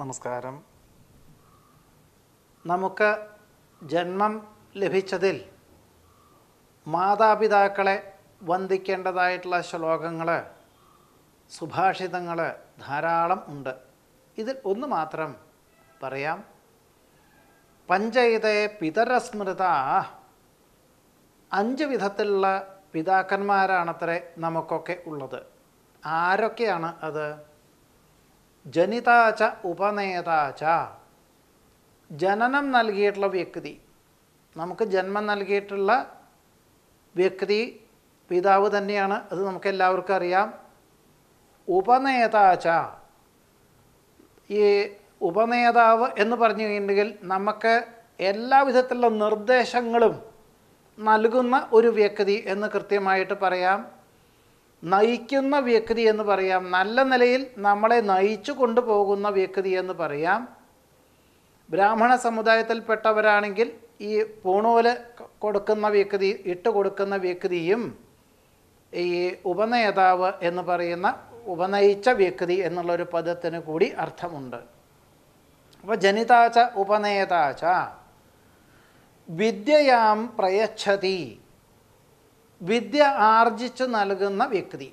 നമസ്കാരം. നമുക്ക് ജന്മം ലഭിച്ചതിൽ മാതാപിതാക്കളെ വന്ദിക്കേണ്ടതായിട്ടുള്ള ശ്ലോകങ്ങൾ സുഭാഷിതങ്ങൾ ധാരാളം ഉണ്ട്. ഇതിൽ ഒന്ന് മാത്രം പറയാം. പഞ്ചയിതേ പിതരസ്മൃത. അഞ്ച് വിധത്തിലുള്ള പിതാക്കന്മാരാണത്രേ നമുക്കൊക്കെ ഉള്ളത്. ആരൊക്കെയാണ് അത്? ജനിതാച ഉപനേതാച. ജനനം നൽകിയിട്ടുള്ള വ്യക്തി. നമുക്ക് ജന്മം നൽകിയിട്ടുള്ള വ്യക്തി പിതാവ് തന്നെയാണ് അത് നമുക്ക് എല്ലാവർക്കും അറിയാം. ഉപനേതാച. ഈ ഉപനേതാവ് എന്ന് പറഞ്ഞു കഴിഞ്ഞിട്ടുണ്ടെങ്കിൽ നമുക്ക് എല്ലാ വിധത്തിലുള്ള നിർദ്ദേശങ്ങളും നൽകുന്ന ഒരു വ്യക്തി എന്ന് കൃത്യമായിട്ട് പറയാം. നയിക്കുന്ന വ്യക്തി എന്ന് പറയാം. നല്ല നിലയിൽ നമ്മളെ നയിച്ചു കൊണ്ടുപോകുന്ന വ്യക്തി എന്ന് പറയാം. ബ്രാഹ്മണ സമുദായത്തിൽപ്പെട്ടവരാണെങ്കിൽ ഈ പൂണൂൽ കൊടുക്കുന്ന വ്യക്തി ഇട്ട് കൊടുക്കുന്ന വ്യക്തിയും ഈ ഉപനേതാവ് എന്ന് പറയുന്ന ഉപനയിച്ച വ്യക്തി എന്നുള്ളൊരു പദത്തിന് കൂടി അർത്ഥമുണ്ട്. അപ്പോൾ ജനിതാച ഉപനേതാച വിദ്യയാം പ്രയച്ഛതി. വിദ്യ ആർജിച്ച് നൽകുന്ന വ്യക്തി.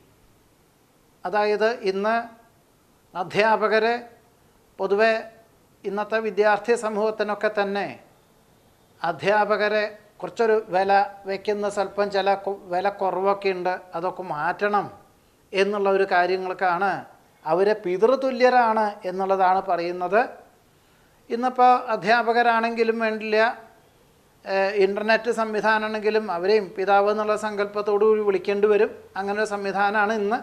അതായത് ഇന്ന് അധ്യാപകർ പൊതുവെ ഇന്നത്തെ വിദ്യാർത്ഥി സമൂഹത്തിനൊക്കെ തന്നെ അധ്യാപകരെ കുറച്ചൊരു വില വയ്ക്കുന്ന സ്വല്പം ചില വില കുറവൊക്കെ ഉണ്ട് അതൊക്കെ മാറ്റണം എന്നുള്ള ഒരു കാര്യങ്ങൾക്കാണ് അവരെ പിതൃതുല്യരാണ് എന്നുള്ളതാണ് പറയുന്നത്. ഇന്നിപ്പോൾ അധ്യാപകരാണെങ്കിലും വേണ്ടില്ല ഇന്റർനെറ്റ് സംവിധാനമാണെങ്കിലും അവരെയും പിതാവ് എന്നുള്ള സങ്കല്പത്തോടുകൂടി വിളിക്കേണ്ടി വരും. അങ്ങനെ ഒരു സംവിധാനമാണ് ഇന്ന്.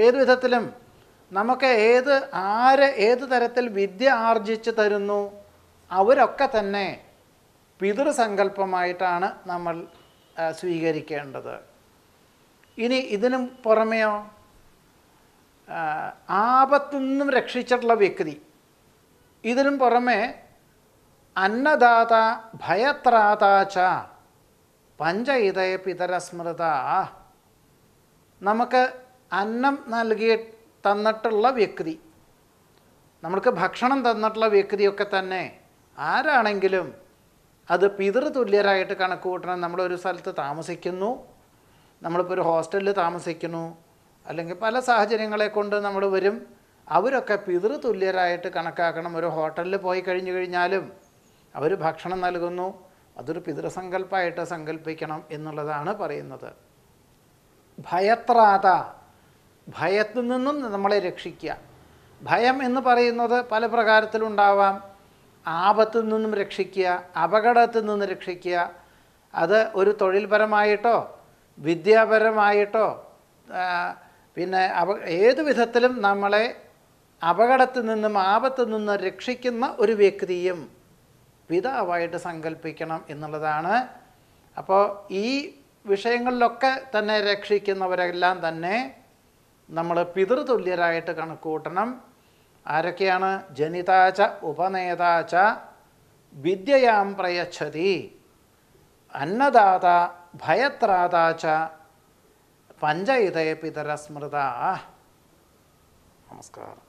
ഏത് വിധത്തിലും നമുക്ക് ഏത് ആര് ഏത് തരത്തിൽ വിദ്യ ആർജിച്ച് തരുന്നു അവരൊക്കെ തന്നെ പിതൃസങ്കല്പമായിട്ടാണ് നമ്മൾ സ്വീകരിക്കേണ്ടത്. ഇനി ഇതിനും പുറമെയോ? ആ, ആപത്തു നിന്നും രക്ഷിച്ചിട്ടുള്ള വ്യക്തി. ഇതിനും പുറമെ അന്നദാത ഭയത്രാതാച്ച പഞ്ചയിതയ പിതരസ്മൃത. നമുക്ക് അന്നം നൽകി തന്നിട്ടുള്ള വ്യക്തി നമ്മൾക്ക് ഭക്ഷണം തന്നിട്ടുള്ള വ്യക്തിയൊക്കെ തന്നെ ആരാണെങ്കിലും അത് പിതൃതുല്യരായിട്ട് കണക്ക് കൂട്ടണം നമ്മളൊരു സ്ഥലത്ത് താമസിക്കുന്നു നമ്മളിപ്പോൾ ഒരു ഹോസ്റ്റലിൽ താമസിക്കുന്നു അല്ലെങ്കിൽ പല സാഹചര്യങ്ങളെ കൊണ്ട് നമ്മൾ വരും അവരൊക്കെ പിതൃതുല്യരായിട്ട് കണക്കാക്കണം. ഒരു ഹോട്ടലിൽ പോയി കഴിഞ്ഞു കഴിഞ്ഞാലും അവർ ഭക്ഷണം നൽകുന്നു അതൊരു പിതൃസങ്കല്പമായിട്ട് സങ്കല്പിക്കണം എന്നുള്ളതാണ് പറയുന്നത്. ഭയത്രാത ഭയത്തിൽ നിന്നും നമ്മളെ രക്ഷിക്കുക. ഭയം എന്ന് പറയുന്നത് പല പ്രകാരത്തിലുണ്ടാവാം. ആപത്തിൽ നിന്നും രക്ഷിക്കുക അപകടത്തിൽ നിന്ന് രക്ഷിക്കുക. അത് ഒരു തൊഴിൽപരമായിട്ടോ വിദ്യാപരമായിട്ടോ പിന്നെ അപ ഏത് വിധത്തിലും നമ്മളെ അപകടത്തിൽ നിന്നും ആപത്തിൽ നിന്ന് രക്ഷിക്കുന്ന ഒരു വ്യക്തിയും പിതാവായിട്ട് സങ്കല്പിക്കണം എന്നുള്ളതാണ്. അപ്പോൾ ഈ വിഷയങ്ങളിലൊക്കെ തന്നെ രക്ഷിക്കുന്നവരെല്ലാം തന്നെ നമ്മൾ പിതൃതുല്യരായിട്ട് കണക്കൂട്ടണം ആരൊക്കെയാണ്? ജനിതാച്ച ഉപനേതാച്ച വിദ്യയാം പ്രയച്ഛതി അന്നദാത ഭയത്രാതാച്ച പഞ്ചയിതയ പിതരസ്മൃത. നമസ്കാരം.